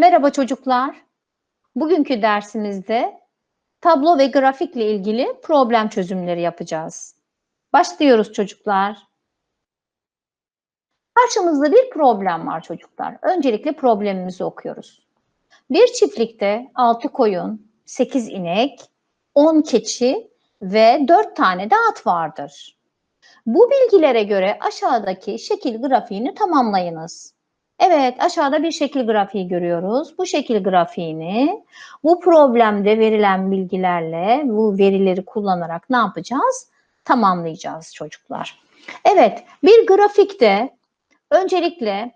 Merhaba çocuklar. Bugünkü dersimizde tablo ve grafikle ilgili problem çözümleri yapacağız. Başlıyoruz çocuklar. Karşımızda bir problem var çocuklar. Öncelikle problemimizi okuyoruz. Bir çiftlikte 6 koyun, 8 inek, 10 keçi ve 4 tane de at vardır. Bu bilgilere göre aşağıdaki şekil grafiğini tamamlayınız. Evet, aşağıda bir şekil grafiği görüyoruz. Bu şekil grafiğini bu problemde verilen bilgilerle, bu verileri kullanarak ne yapacağız? Tamamlayacağız çocuklar. Evet, bir grafikte öncelikle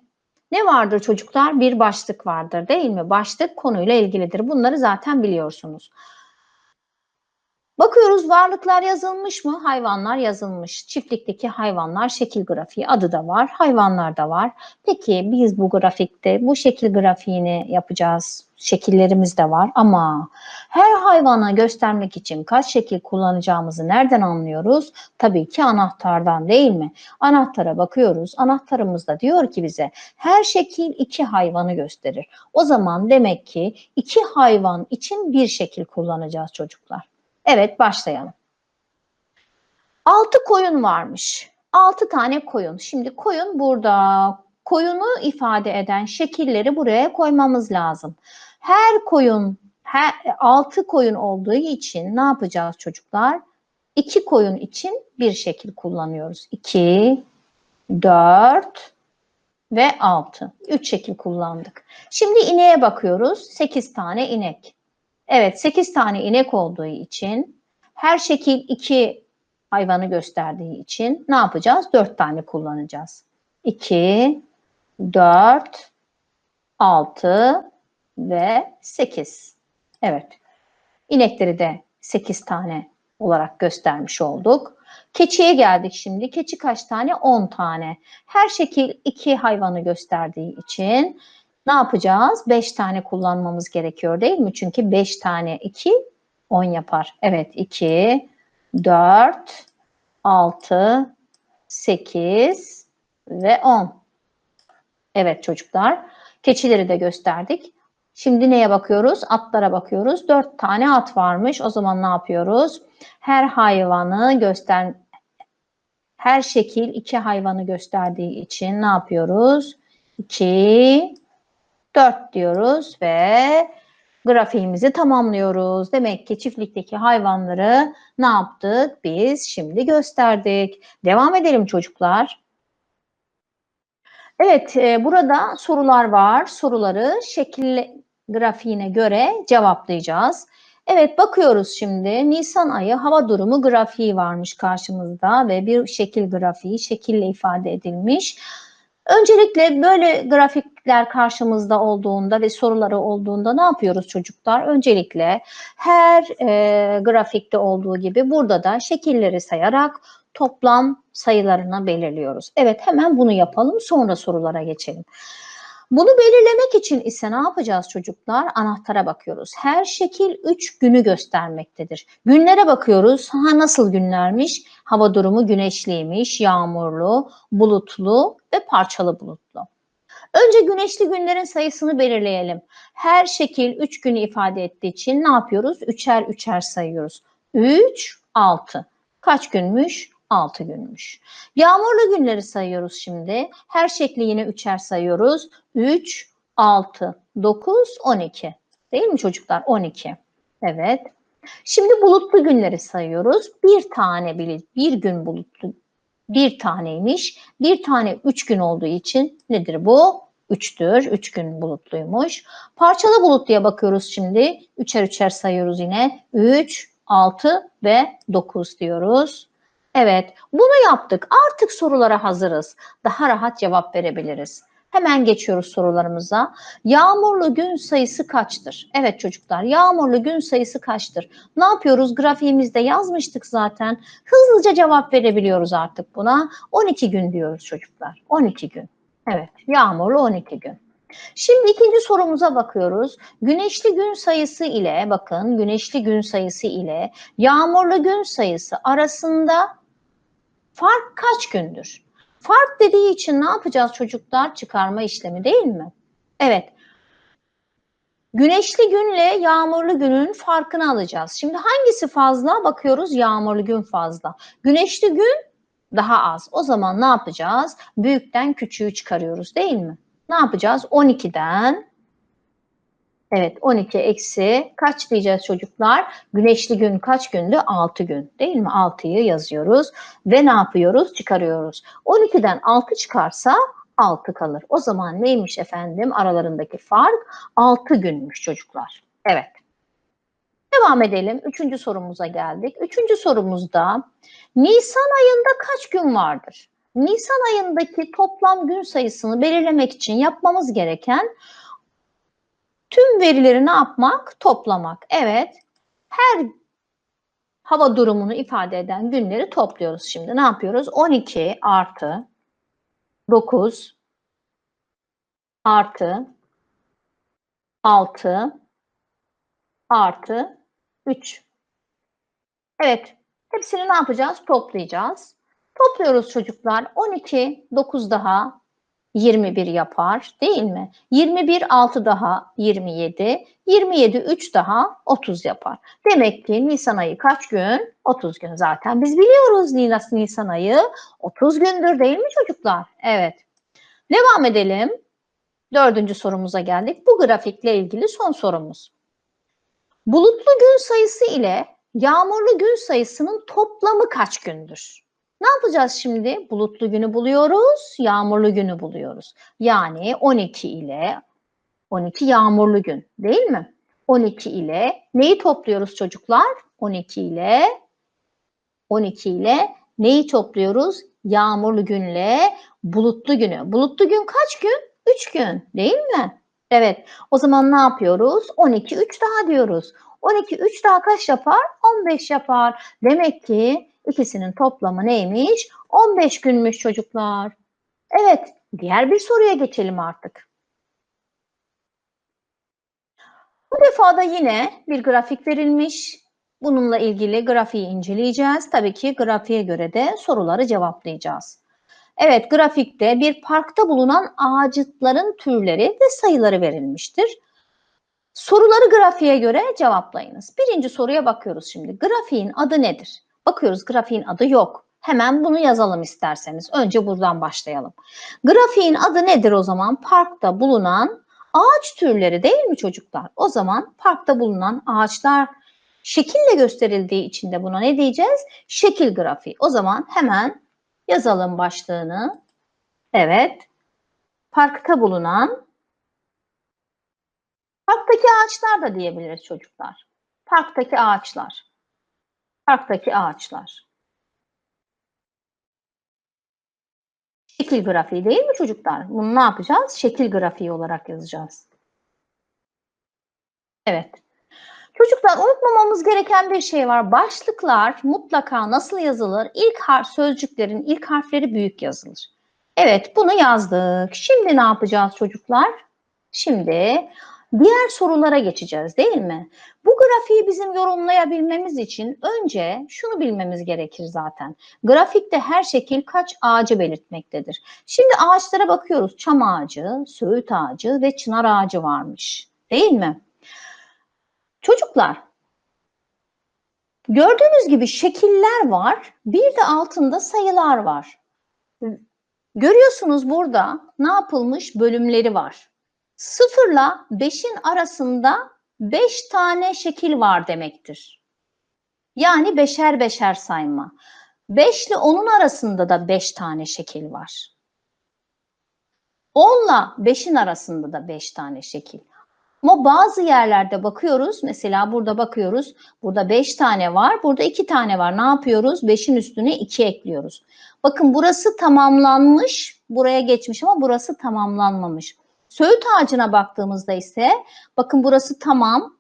ne vardır çocuklar? Bir başlık vardır değil mi? Başlık konuyla ilgilidir. Bunları zaten biliyorsunuz. Bakıyoruz varlıklar yazılmış mı? Hayvanlar yazılmış. Çiftlikteki hayvanlar şekil grafiği adı da var. Hayvanlar da var. Peki biz bu grafikte bu şekil grafiğini yapacağız. Şekillerimiz de var ama her hayvana göstermek için kaç şekil kullanacağımızı nereden anlıyoruz? Tabii ki anahtardan değil mi? Anahtara bakıyoruz. Anahtarımız da diyor ki bize her şekil iki hayvanı gösterir. O zaman demek ki iki hayvan için bir şekil kullanacağız çocuklar. Evet başlayalım. 6 koyun varmış. 6 tane koyun. Şimdi koyun burada. Koyunu ifade eden şekilleri buraya koymamız lazım. Her koyun, her 6 koyun olduğu için ne yapacağız çocuklar? 2 koyun için bir şekil kullanıyoruz. 2, 4 ve 6. 3 şekil kullandık. Şimdi ineğe bakıyoruz. 8 tane inek. Evet 8 tane inek olduğu için her şekil 2 hayvanı gösterdiği için ne yapacağız? 4 tane kullanacağız. 2, 4, 6 ve 8. Evet. İnekleri de 8 tane olarak göstermiş olduk. Keçiye geldik şimdi. Keçi kaç tane? 10 tane. Her şekil 2 hayvanı gösterdiği için ne yapacağız? 5 tane kullanmamız gerekiyor değil mi? Çünkü 5 tane 2 10 yapar. Evet 2, 4, 6, 8 ve 10. Evet çocuklar. Keçileri de gösterdik. Şimdi neye bakıyoruz? Atlara bakıyoruz. 4 tane at varmış. O zaman ne yapıyoruz? Her hayvanı göster her şekil iki hayvanı gösterdiği için ne yapıyoruz? 2 4 diyoruz ve grafiğimizi tamamlıyoruz. Demek ki çiftlikteki hayvanları ne yaptık? Biz şimdi gösterdik. Devam edelim çocuklar. Evet, e, burada sorular var. Soruları şekil grafiğine göre cevaplayacağız. Evet, bakıyoruz şimdi. Nisan ayı hava durumu grafiği varmış karşımızda ve bir şekil grafiği şekille ifade edilmiş. Öncelikle böyle grafikler karşımızda olduğunda ve soruları olduğunda ne yapıyoruz çocuklar? Öncelikle her e, grafikte olduğu gibi burada da şekilleri sayarak toplam sayılarını belirliyoruz. Evet hemen bunu yapalım sonra sorulara geçelim. Bunu belirlemek için ise ne yapacağız çocuklar? Anahtara bakıyoruz. Her şekil 3 günü göstermektedir. Günlere bakıyoruz. Ha nasıl günlermiş? Hava durumu güneşliymiş, yağmurlu, bulutlu ve parçalı bulutlu. Önce güneşli günlerin sayısını belirleyelim. Her şekil 3 günü ifade ettiği için ne yapıyoruz? Üçer üçer sayıyoruz. 3, 6. Kaç günmüş? 6 günmüş. Yağmurlu günleri sayıyoruz şimdi. Her şekli yine üçer sayıyoruz. 3, 6, 9, 12. Değil mi çocuklar? 12. Evet. Şimdi bulutlu günleri sayıyoruz. Bir tane bile bir gün bulutlu bir taneymiş. Bir tane üç gün olduğu için nedir bu? Üçtür. Üç gün bulutluymuş. Parçalı bulutluya bakıyoruz şimdi. Üçer üçer sayıyoruz yine. Üç, altı ve dokuz diyoruz. Evet, bunu yaptık. Artık sorulara hazırız. Daha rahat cevap verebiliriz. Hemen geçiyoruz sorularımıza. Yağmurlu gün sayısı kaçtır? Evet çocuklar, yağmurlu gün sayısı kaçtır? Ne yapıyoruz? Grafiğimizde yazmıştık zaten. Hızlıca cevap verebiliyoruz artık buna. 12 gün diyoruz çocuklar. 12 gün. Evet, yağmurlu 12 gün. Şimdi ikinci sorumuza bakıyoruz. Güneşli gün sayısı ile bakın güneşli gün sayısı ile yağmurlu gün sayısı arasında Fark kaç gündür? Fark dediği için ne yapacağız çocuklar? Çıkarma işlemi değil mi? Evet. Güneşli günle yağmurlu günün farkını alacağız. Şimdi hangisi fazla? Bakıyoruz yağmurlu gün fazla. Güneşli gün daha az. O zaman ne yapacağız? Büyükten küçüğü çıkarıyoruz değil mi? Ne yapacağız? 12'den Evet 12 eksi kaç diyeceğiz çocuklar? Güneşli gün kaç gündü? 6 gün değil mi? 6'yı yazıyoruz ve ne yapıyoruz? Çıkarıyoruz. 12'den 6 çıkarsa 6 kalır. O zaman neymiş efendim aralarındaki fark? 6 günmüş çocuklar. Evet. Devam edelim. Üçüncü sorumuza geldik. Üçüncü sorumuzda Nisan ayında kaç gün vardır? Nisan ayındaki toplam gün sayısını belirlemek için yapmamız gereken tüm verileri ne yapmak? Toplamak. Evet. Her hava durumunu ifade eden günleri topluyoruz şimdi. Ne yapıyoruz? 12 artı 9 artı 6 artı 3. Evet. Hepsini ne yapacağız? Toplayacağız. Topluyoruz çocuklar. 12, 9 daha 21 yapar değil mi? 21, 6 daha 27, 27, 3 daha 30 yapar. Demek ki Nisan ayı kaç gün? 30 gün zaten. Biz biliyoruz Nisan ayı 30 gündür değil mi çocuklar? Evet. Devam edelim. Dördüncü sorumuza geldik. Bu grafikle ilgili son sorumuz. Bulutlu gün sayısı ile yağmurlu gün sayısının toplamı kaç gündür? Ne yapacağız şimdi? Bulutlu günü buluyoruz, yağmurlu günü buluyoruz. Yani 12 ile 12 yağmurlu gün değil mi? 12 ile neyi topluyoruz çocuklar? 12 ile 12 ile neyi topluyoruz? Yağmurlu günle bulutlu günü. Bulutlu gün kaç gün? 3 gün değil mi? Evet. O zaman ne yapıyoruz? 12 3 daha diyoruz. 12 3 daha kaç yapar? 15 yapar. Demek ki ikisinin toplamı neymiş? 15 günmüş çocuklar. Evet, diğer bir soruya geçelim artık. Bu defa da yine bir grafik verilmiş. Bununla ilgili grafiği inceleyeceğiz. Tabii ki grafiğe göre de soruları cevaplayacağız. Evet, grafikte bir parkta bulunan ağaçların türleri ve sayıları verilmiştir. Soruları grafiğe göre cevaplayınız. Birinci soruya bakıyoruz şimdi. Grafiğin adı nedir? Bakıyoruz grafiğin adı yok. Hemen bunu yazalım isterseniz. Önce buradan başlayalım. Grafiğin adı nedir o zaman? Parkta bulunan ağaç türleri değil mi çocuklar? O zaman parkta bulunan ağaçlar şekille gösterildiği için de buna ne diyeceğiz? Şekil grafiği. O zaman hemen yazalım başlığını. Evet. Parkta bulunan Parktaki ağaçlar da diyebiliriz çocuklar. Parktaki ağaçlar. Parktaki ağaçlar. Şekil grafiği değil mi çocuklar? Bunu ne yapacağız? Şekil grafiği olarak yazacağız. Evet. Çocuklar unutmamamız gereken bir şey var. Başlıklar mutlaka nasıl yazılır? İlk harf sözcüklerin ilk harfleri büyük yazılır. Evet, bunu yazdık. Şimdi ne yapacağız çocuklar? Şimdi Diğer sorulara geçeceğiz değil mi? Bu grafiği bizim yorumlayabilmemiz için önce şunu bilmemiz gerekir zaten. Grafikte her şekil kaç ağacı belirtmektedir. Şimdi ağaçlara bakıyoruz. Çam ağacı, söğüt ağacı ve çınar ağacı varmış. Değil mi? Çocuklar, gördüğünüz gibi şekiller var. Bir de altında sayılar var. Görüyorsunuz burada ne yapılmış bölümleri var. Sıfırla 5'in arasında 5 tane şekil var demektir. Yani beşer beşer sayma. 5 ile 10'un arasında da 5 tane şekil var. 10 ile 5'in arasında da 5 tane şekil. Ama bazı yerlerde bakıyoruz. Mesela burada bakıyoruz. Burada 5 tane var. Burada 2 tane var. Ne yapıyoruz? 5'in üstüne 2 ekliyoruz. Bakın burası tamamlanmış. Buraya geçmiş ama burası tamamlanmamış. Söğüt ağacına baktığımızda ise bakın burası tamam.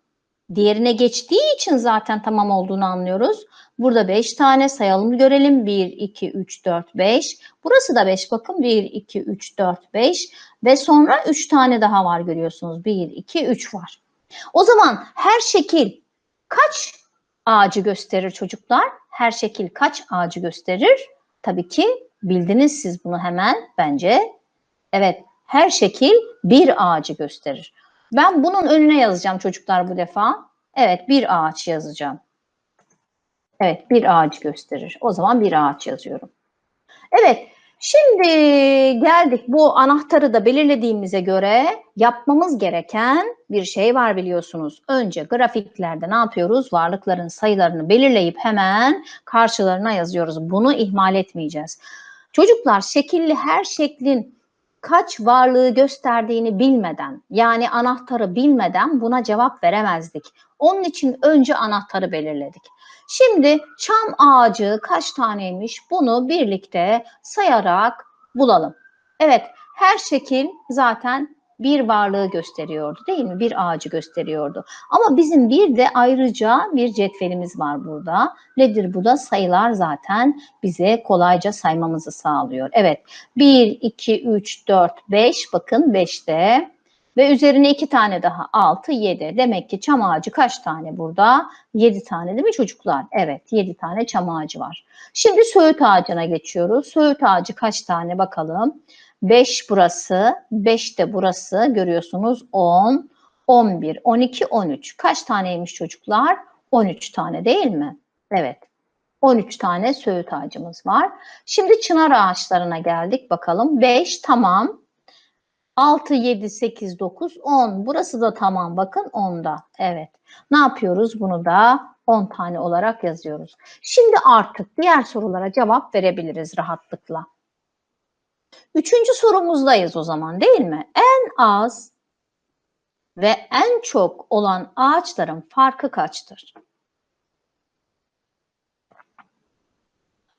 Diğerine geçtiği için zaten tamam olduğunu anlıyoruz. Burada 5 tane sayalım görelim. 1, 2, 3, 4, 5. Burası da 5 bakın. 1, 2, 3, 4, 5. Ve sonra 3 tane daha var görüyorsunuz. 1, 2, 3 var. O zaman her şekil kaç ağacı gösterir çocuklar? Her şekil kaç ağacı gösterir? Tabii ki bildiniz siz bunu hemen bence. Evet her şekil bir ağacı gösterir. Ben bunun önüne yazacağım çocuklar bu defa. Evet bir ağaç yazacağım. Evet bir ağacı gösterir. O zaman bir ağaç yazıyorum. Evet şimdi geldik bu anahtarı da belirlediğimize göre yapmamız gereken bir şey var biliyorsunuz. Önce grafiklerde ne yapıyoruz? Varlıkların sayılarını belirleyip hemen karşılarına yazıyoruz. Bunu ihmal etmeyeceğiz. Çocuklar şekilli her şeklin kaç varlığı gösterdiğini bilmeden yani anahtarı bilmeden buna cevap veremezdik. Onun için önce anahtarı belirledik. Şimdi çam ağacı kaç taneymiş bunu birlikte sayarak bulalım. Evet her şekil zaten bir varlığı gösteriyordu değil mi? Bir ağacı gösteriyordu. Ama bizim bir de ayrıca bir cetvelimiz var burada. Nedir bu da? Sayılar zaten bize kolayca saymamızı sağlıyor. Evet 1, 2, 3, 4, 5 bakın 5'te ve üzerine 2 tane daha 6, 7. Demek ki çam ağacı kaç tane burada? 7 tane değil mi çocuklar? Evet 7 tane çam ağacı var. Şimdi söğüt ağacına geçiyoruz. Söğüt ağacı kaç tane bakalım. 5 burası, 5 de burası görüyorsunuz 10, 11, 12, 13. Kaç taneymiş çocuklar? 13 tane değil mi? Evet. 13 tane söğüt ağacımız var. Şimdi çınar ağaçlarına geldik bakalım. 5 tamam. 6, 7, 8, 9, 10. Burası da tamam bakın 10'da. Evet. Ne yapıyoruz? Bunu da 10 tane olarak yazıyoruz. Şimdi artık diğer sorulara cevap verebiliriz rahatlıkla. Üçüncü sorumuzdayız o zaman değil mi? En az ve en çok olan ağaçların farkı kaçtır?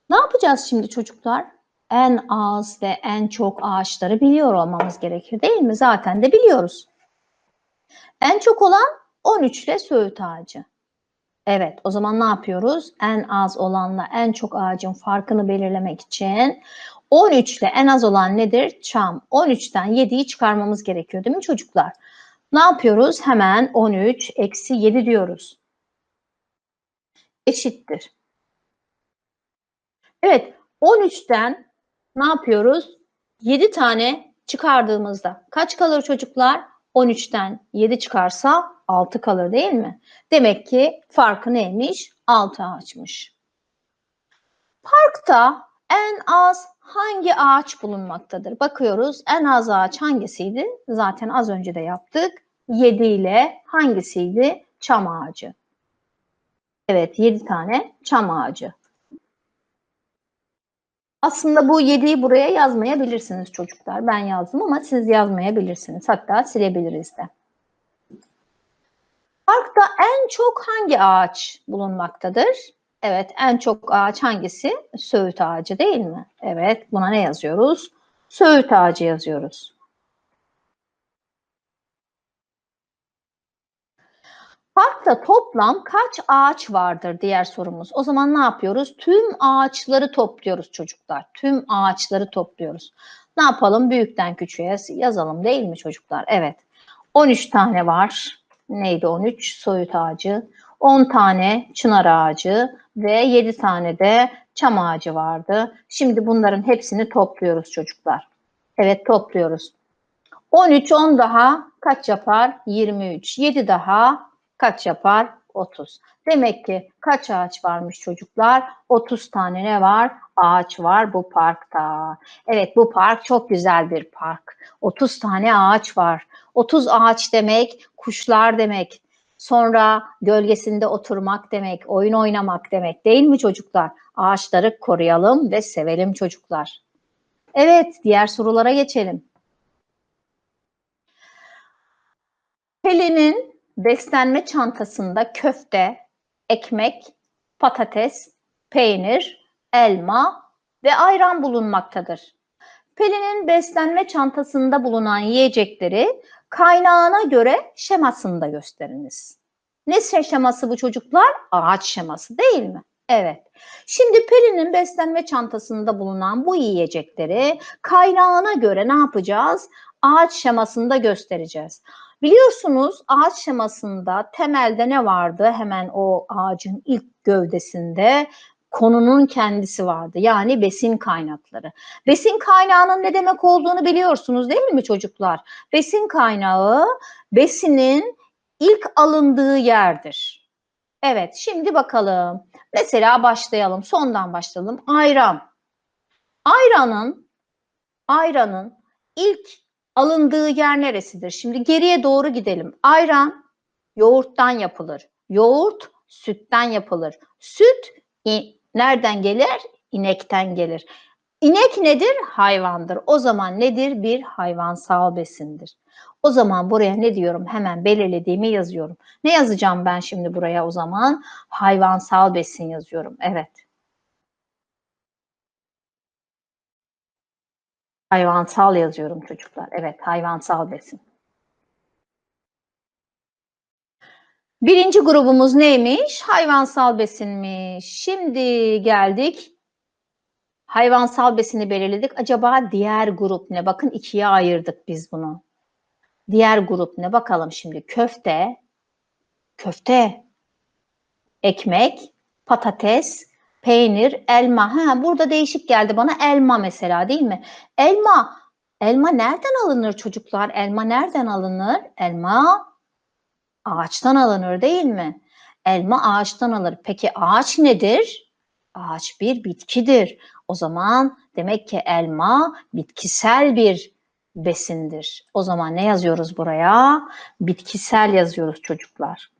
Ne yapacağız şimdi çocuklar? En az ve en çok ağaçları biliyor olmamız gerekir değil mi? Zaten de biliyoruz. En çok olan 13 ile söğüt ağacı. Evet, o zaman ne yapıyoruz? En az olanla en çok ağacın farkını belirlemek için 13 ile en az olan nedir? Çam. 13'ten 7'yi çıkarmamız gerekiyor değil mi çocuklar? Ne yapıyoruz? Hemen 13 eksi 7 diyoruz. Eşittir. Evet 13'ten ne yapıyoruz? 7 tane çıkardığımızda kaç kalır çocuklar? 13'ten 7 çıkarsa 6 kalır değil mi? Demek ki farkı neymiş? 6 ağaçmış. Parkta en az hangi ağaç bulunmaktadır? Bakıyoruz en az ağaç hangisiydi? Zaten az önce de yaptık. 7 ile hangisiydi? Çam ağacı. Evet 7 tane çam ağacı. Aslında bu 7'yi buraya yazmayabilirsiniz çocuklar. Ben yazdım ama siz yazmayabilirsiniz. Hatta silebiliriz de. Parkta en çok hangi ağaç bulunmaktadır? Evet, en çok ağaç hangisi? Söğüt ağacı değil mi? Evet, buna ne yazıyoruz? Söğüt ağacı yazıyoruz. Parkta toplam kaç ağaç vardır diğer sorumuz. O zaman ne yapıyoruz? Tüm ağaçları topluyoruz çocuklar. Tüm ağaçları topluyoruz. Ne yapalım? Büyükten küçüğe yazalım değil mi çocuklar? Evet. 13 tane var. Neydi 13? Soyut ağacı. 10 tane çınar ağacı ve 7 tane de çam ağacı vardı. Şimdi bunların hepsini topluyoruz çocuklar. Evet topluyoruz. 13, 10 daha kaç yapar? 23. 7 daha kaç yapar? 30. Demek ki kaç ağaç varmış çocuklar? 30 tane ne var? Ağaç var bu parkta. Evet bu park çok güzel bir park. 30 tane ağaç var. 30 ağaç demek kuşlar demek. Sonra gölgesinde oturmak demek, oyun oynamak demek değil mi çocuklar? Ağaçları koruyalım ve sevelim çocuklar. Evet, diğer sorulara geçelim. Pelin'in beslenme çantasında köfte, ekmek, patates, peynir, elma ve ayran bulunmaktadır. Pelin'in beslenme çantasında bulunan yiyecekleri kaynağına göre şemasında gösteriniz. Ne şeması bu çocuklar? Ağaç şeması değil mi? Evet. Şimdi Pelin'in beslenme çantasında bulunan bu yiyecekleri kaynağına göre ne yapacağız? Ağaç şemasında göstereceğiz. Biliyorsunuz ağaç şemasında temelde ne vardı? Hemen o ağacın ilk gövdesinde konunun kendisi vardı. Yani besin kaynakları. Besin kaynağının ne demek olduğunu biliyorsunuz değil mi çocuklar? Besin kaynağı besinin ilk alındığı yerdir. Evet, şimdi bakalım. Mesela başlayalım. Sondan başlayalım. Ayran. Ayranın ayranın ilk alındığı yer neresidir? Şimdi geriye doğru gidelim. Ayran yoğurttan yapılır. Yoğurt sütten yapılır. Süt nereden gelir? İnekten gelir. İnek nedir? Hayvandır. O zaman nedir? Bir hayvansal besindir. O zaman buraya ne diyorum? Hemen belirlediğimi yazıyorum. Ne yazacağım ben şimdi buraya o zaman? Hayvansal besin yazıyorum. Evet. Hayvansal yazıyorum çocuklar. Evet, hayvansal besin. Birinci grubumuz neymiş? Hayvansal besinmiş. Şimdi geldik. Hayvansal besini belirledik. Acaba diğer grup ne? Bakın ikiye ayırdık biz bunu. Diğer grup ne? Bakalım şimdi. Köfte, köfte, ekmek, patates, peynir, elma. Ha, burada değişik geldi bana elma mesela değil mi? Elma, elma nereden alınır çocuklar? Elma nereden alınır? Elma ağaçtan alınır değil mi? Elma ağaçtan alır. Peki ağaç nedir? Ağaç bir bitkidir. O zaman demek ki elma bitkisel bir besindir. O zaman ne yazıyoruz buraya? Bitkisel yazıyoruz çocuklar.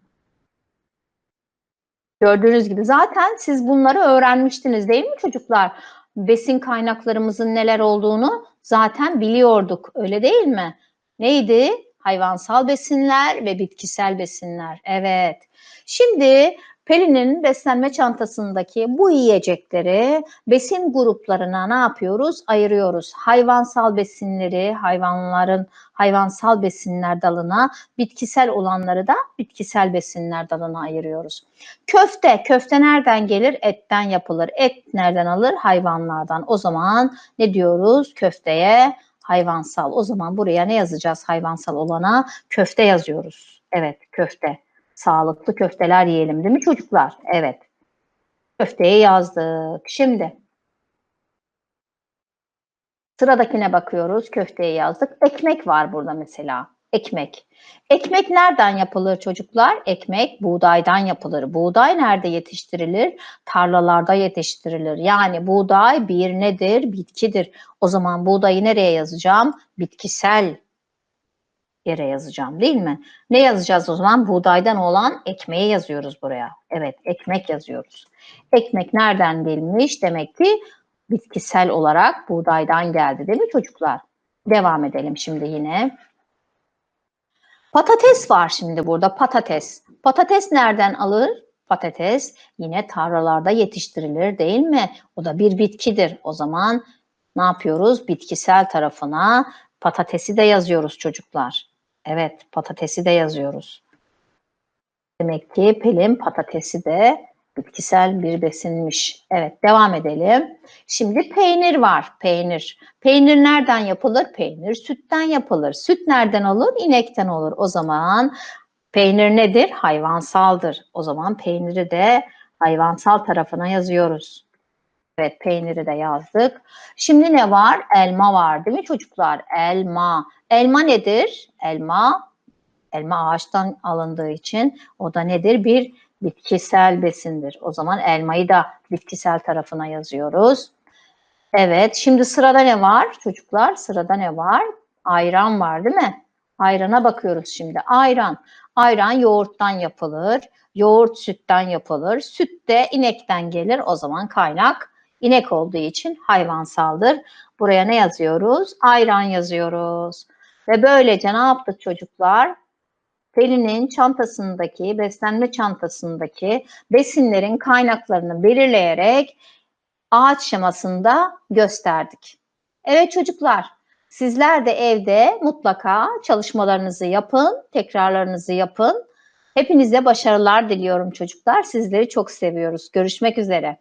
Gördüğünüz gibi zaten siz bunları öğrenmiştiniz değil mi çocuklar? Besin kaynaklarımızın neler olduğunu zaten biliyorduk. Öyle değil mi? Neydi? Hayvansal besinler ve bitkisel besinler. Evet. Şimdi Pelin'in beslenme çantasındaki bu yiyecekleri besin gruplarına ne yapıyoruz? Ayırıyoruz. Hayvansal besinleri hayvanların hayvansal besinler dalına, bitkisel olanları da bitkisel besinler dalına ayırıyoruz. Köfte, köfte nereden gelir? Etten yapılır. Et nereden alır? Hayvanlardan. O zaman ne diyoruz? Köfteye hayvansal. O zaman buraya ne yazacağız hayvansal olana? Köfte yazıyoruz. Evet, köfte. Sağlıklı köfteler yiyelim değil mi çocuklar? Evet. Köfteye yazdık. Şimdi sıradakine bakıyoruz. Köfteye yazdık. Ekmek var burada mesela. Ekmek. Ekmek nereden yapılır çocuklar? Ekmek buğdaydan yapılır. Buğday nerede yetiştirilir? Tarlalarda yetiştirilir. Yani buğday bir nedir? Bitkidir. O zaman buğdayı nereye yazacağım? Bitkisel yere yazacağım değil mi? Ne yazacağız o zaman? Buğdaydan olan ekmeği yazıyoruz buraya. Evet, ekmek yazıyoruz. Ekmek nereden gelmiş? Demek ki bitkisel olarak buğdaydan geldi değil mi çocuklar? Devam edelim şimdi yine. Patates var şimdi burada patates. Patates nereden alır? Patates yine tarlalarda yetiştirilir değil mi? O da bir bitkidir. O zaman ne yapıyoruz? Bitkisel tarafına patatesi de yazıyoruz çocuklar. Evet, patatesi de yazıyoruz. Demek ki Pelin patatesi de bitkisel bir besinmiş. Evet, devam edelim. Şimdi peynir var, peynir. Peynir nereden yapılır? Peynir sütten yapılır. Süt nereden olur? İnekten olur. O zaman peynir nedir? Hayvansaldır. O zaman peyniri de hayvansal tarafına yazıyoruz. Evet, peyniri de yazdık. Şimdi ne var? Elma var değil mi çocuklar? Elma. Elma nedir? Elma, elma ağaçtan alındığı için o da nedir? Bir bitkisel besindir. O zaman elmayı da bitkisel tarafına yazıyoruz. Evet, şimdi sırada ne var çocuklar? Sırada ne var? Ayran var değil mi? Ayrana bakıyoruz şimdi. Ayran. Ayran yoğurttan yapılır. Yoğurt sütten yapılır. Süt de inekten gelir. O zaman kaynak inek olduğu için hayvansaldır. Buraya ne yazıyoruz? Ayran yazıyoruz. Ve böylece ne yaptık çocuklar? Pelin'in çantasındaki, beslenme çantasındaki besinlerin kaynaklarını belirleyerek ağaç şemasında gösterdik. Evet çocuklar, sizler de evde mutlaka çalışmalarınızı yapın, tekrarlarınızı yapın. Hepinize başarılar diliyorum çocuklar. Sizleri çok seviyoruz. Görüşmek üzere.